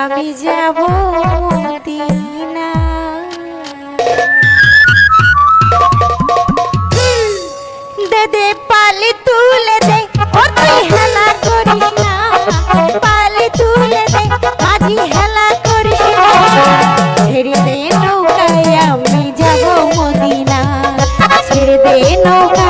আমি যাব মদিনা। দে পালে তুলে দে ও তুই হেলা করিস না। পালে তুলে দে, আজি হেলা করি না। ছেড়ে দে নৌকায়, আমি যাব মদিনা। ছেড়ে দে নৌকা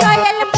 দয়াল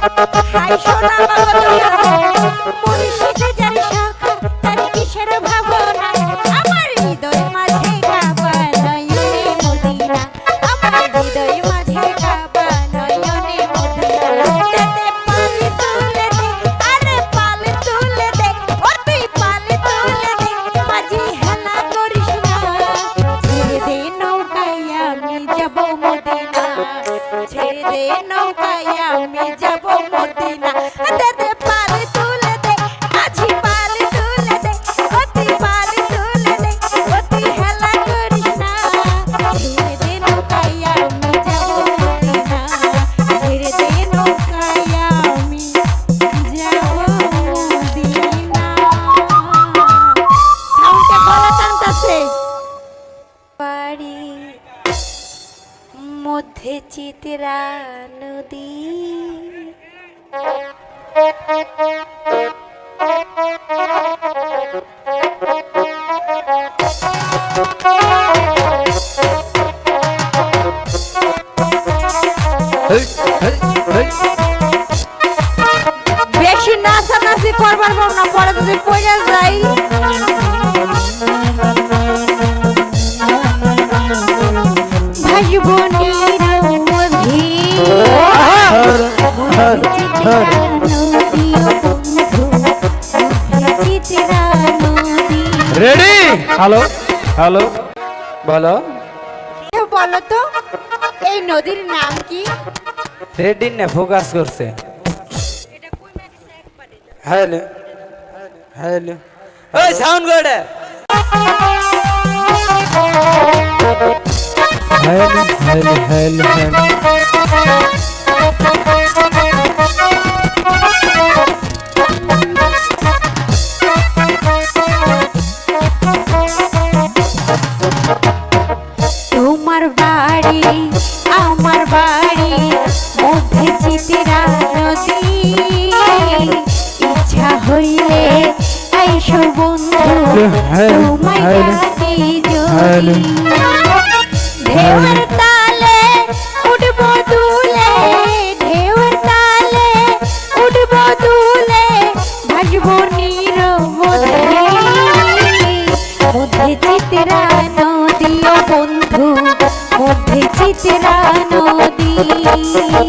还说那么。চিত্রা নদী বেশি নাচানাচি করবার পারব না পরে যদি পয়সা যাই। রেডি হ্যালো হ্যালো বলো। বলো তো? এই নদীর নাম কি? রেডি না ফোকাস করছে। হ্যালো হ্যালো ওই সাউন্ড গার্ডে হ্যালো হ্যালো হ্যালো হ্যালো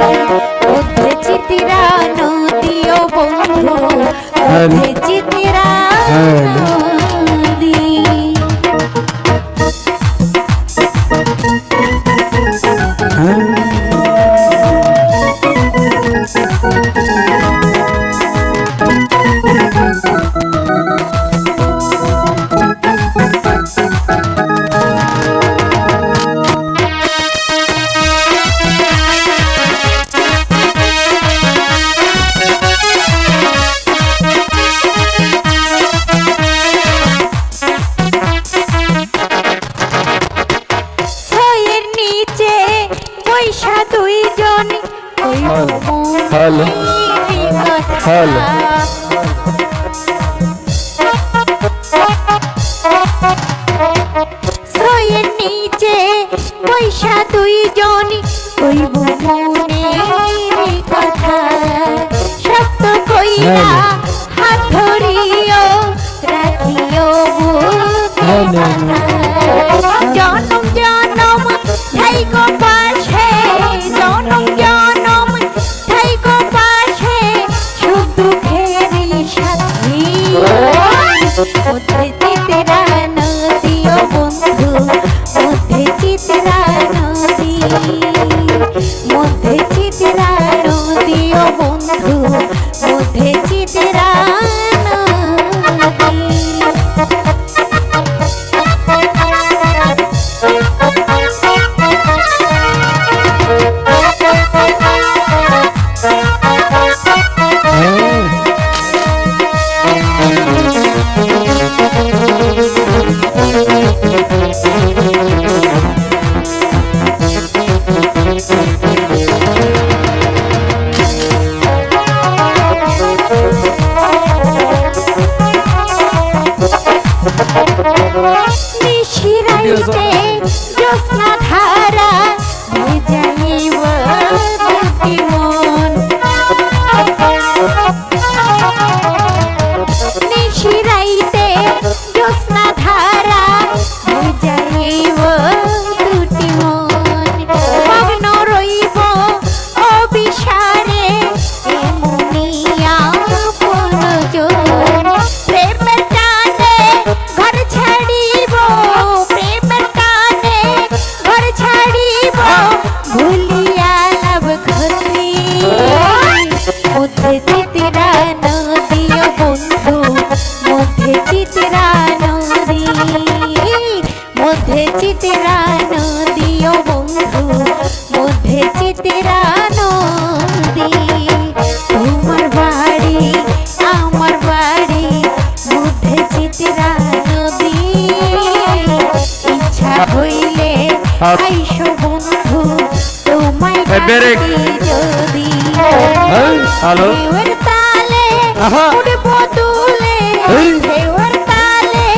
মধ্যে হ্যালো, হ্যালো। ছয়ের নিচে পয়সা দুইজন কইব মনের কথা শক্ত কইরা হাত ধরিও রাখিও বুকে ও চিত্রা নদী বন্ধু মধ্যে চিত্রা নদী। মধ্যে চিত্রা নদী বন্ধু মধ্যে চিত্রা নদী। তোমার বাড়ি আমার বাড়ি মধ্যে চিত্রা নদী। ইচ্ছা হইলে আইসো বন্ধু তোমায় যদি। হ্যাঁ, হ্যালো। তালে।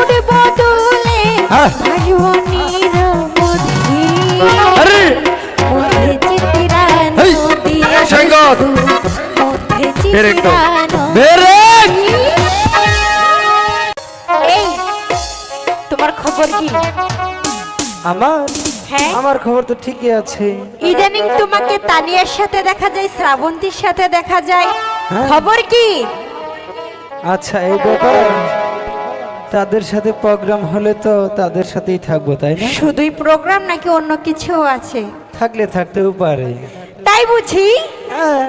উঠবো তালে আরে। মধ্যে চিত্রা নদী। মধ্যে চিত্রা এই তোমার খবর কি? আমার? হ্যাঁ। আমার খবর তো ঠিকই আছে। ইদানিং তোমাকে তানিয়ার সাথে দেখা যায় শ্রাবন্তীর সাথে দেখা যায়। খবর কি? আচ্ছা এই ব্যাপার তাদের সাথে প্রোগ্রাম হলে তো তাদের সাথেই থাকব তাই না? শুধুই প্রোগ্রাম নাকি অন্য কিছু আছে? থাকলে থাকতেও পারে। তাই বুঝি? হ্যাঁ।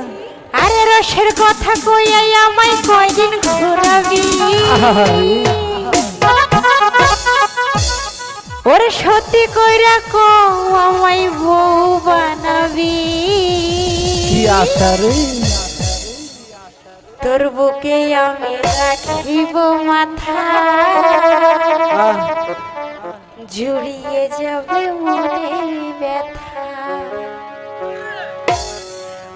আরে রসের কথা কই কইয়াই আমায় কয়দিন ঘোরাবি? ওরে সত্যি কইরা কো আমায় বউ বানাবি। আশা রে? তোর বুকে আমি রাখিব মাথা। জুড়িয়ে যাবে মনের ব্যথা।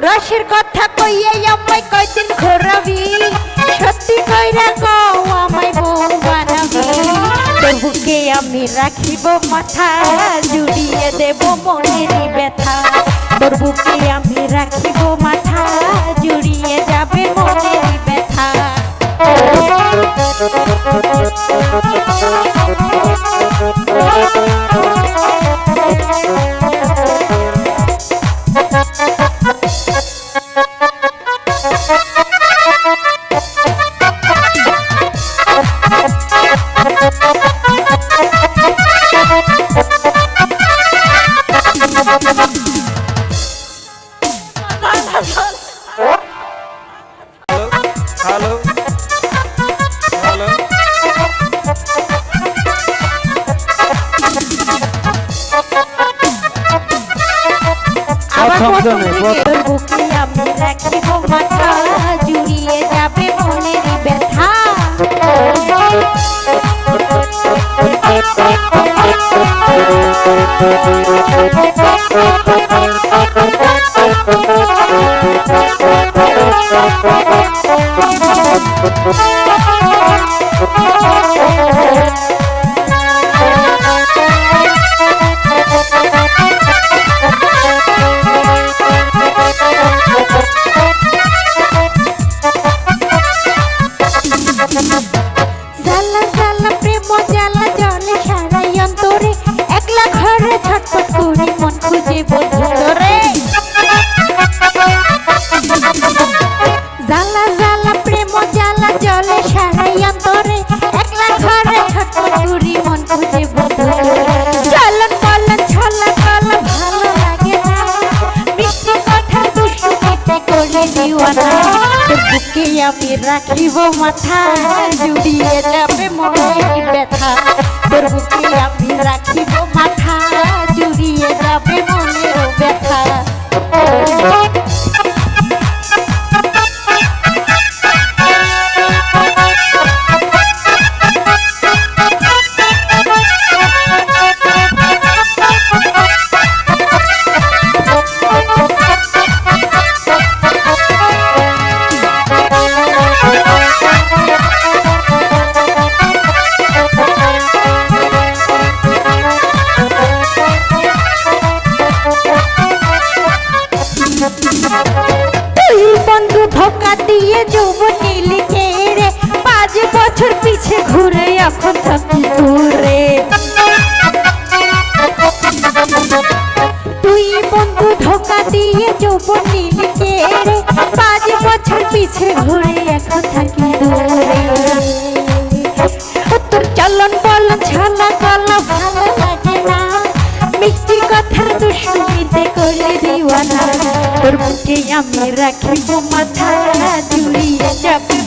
রসের কথা কইয়ে আমায় কয়দিন ঘোরাবি? সত্যি কইরা কও, আমায় বউ বানাবি। তোর বুকে আমি রাখিব মাথা, জুড়িয়ে দেব মনের ব্যথা। তোর বুকে আমি রাখিব মাথা। জুড়িয়ে যাবে মনের ব্যথা হ্যালো আবার প্রথম প্রথম জনে, থেকে প্রথম- তোর বুকে আমি রাখিব মাথা জুড়িয়ে যাবে মনের ব্যথা জালা তোর বুকে আমি রাখিব মাথা জুড়িয়ে যাবে মনের ব্যথা তোর বুকে রে পাঁচ বছর পিছে ঘুরে এখন থাকি দূরে। তোর চলন বলন ছালা কলা, ভালো লাগে না। মিষ্টি কথার দুষ্টুমিতে করে দিওয়ানা। তোর বুকে আমি রাখিব মাথা জুড়িয়ে যাবে।